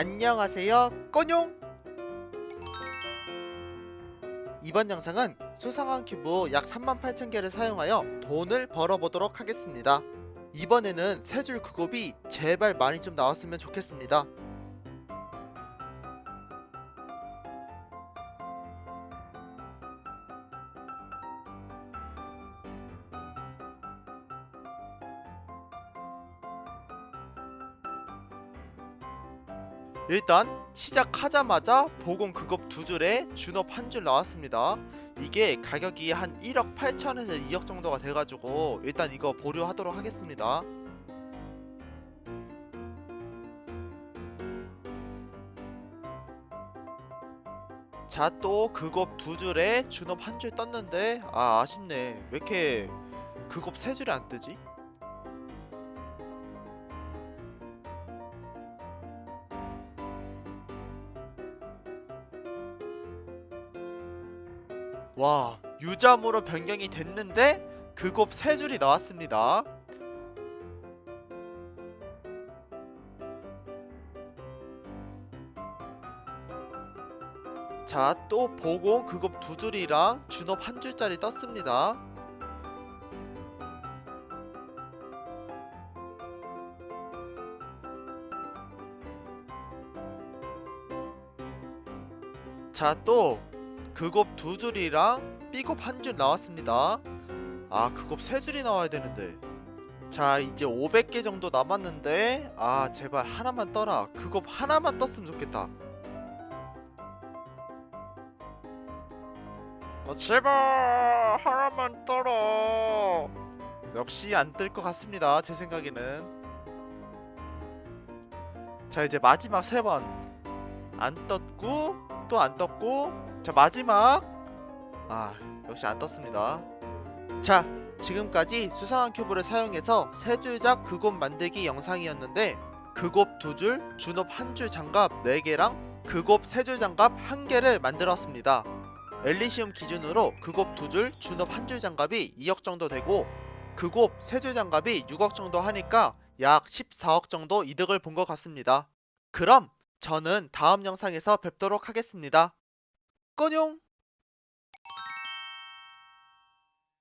안녕하세요. 꺼뇽! 이번 영상은 수상한 큐브 약 38,000개를 사용하여 돈을 벌어보도록 하겠습니다. 이번에는 세 줄 그곱이 제발 많이 좀 나왔으면 좋겠습니다 일단 시작하자마자 보공 그급 두 줄에 준업 한 줄 나왔습니다. 이게 가격이 한 1억 8천에서 2억 정도가 돼가지고 일단 이거 보류하도록 하겠습니다. 자또 그곱 두 줄에 준업 한 줄 떴는데 아 아쉽네 왜 이렇게 그곱 세 줄이 안 뜨지? 와 유점으로 변경이 됐는데 그 곱 세 줄이 나왔습니다. 자 또 보고 그곱 두 줄이랑 준업 한 줄짜리 떴습니다. 자 또 그곱 두 줄이랑 삐곱 한 줄 나왔습니다. 아 그곱 세 줄이 나와야 되는데. 자 이제 500개 정도 남았는데 아 제발 하나만 떠라. 그곱 하나만 떴으면 좋겠다. 아 제발 하나만 떠라. 역시 안 뜰 것 같습니다 제 생각에는. 자 이제 마지막 세 번. 안 떴고 또 안 떴고 자 마지막. 아 역시 안 떴습니다. 자 지금까지 수상한 큐브를 사용해서 세 줄작 그곱 만들기 영상이었는데 그곱 두 줄, 준업 한 줄 장갑 4개랑 그곱 세 줄 장갑 1개를 만들었습니다. 엘리시움 기준으로 그곱 두 줄, 준업 한 줄 장갑이 2억 정도 되고 그곱 세 줄 장갑이 6억 정도 하니까 약 14억 정도 이득을 본 것 같습니다. 그럼 저는 다음 영상에서 뵙도록 하겠습니다. 꺼뇽!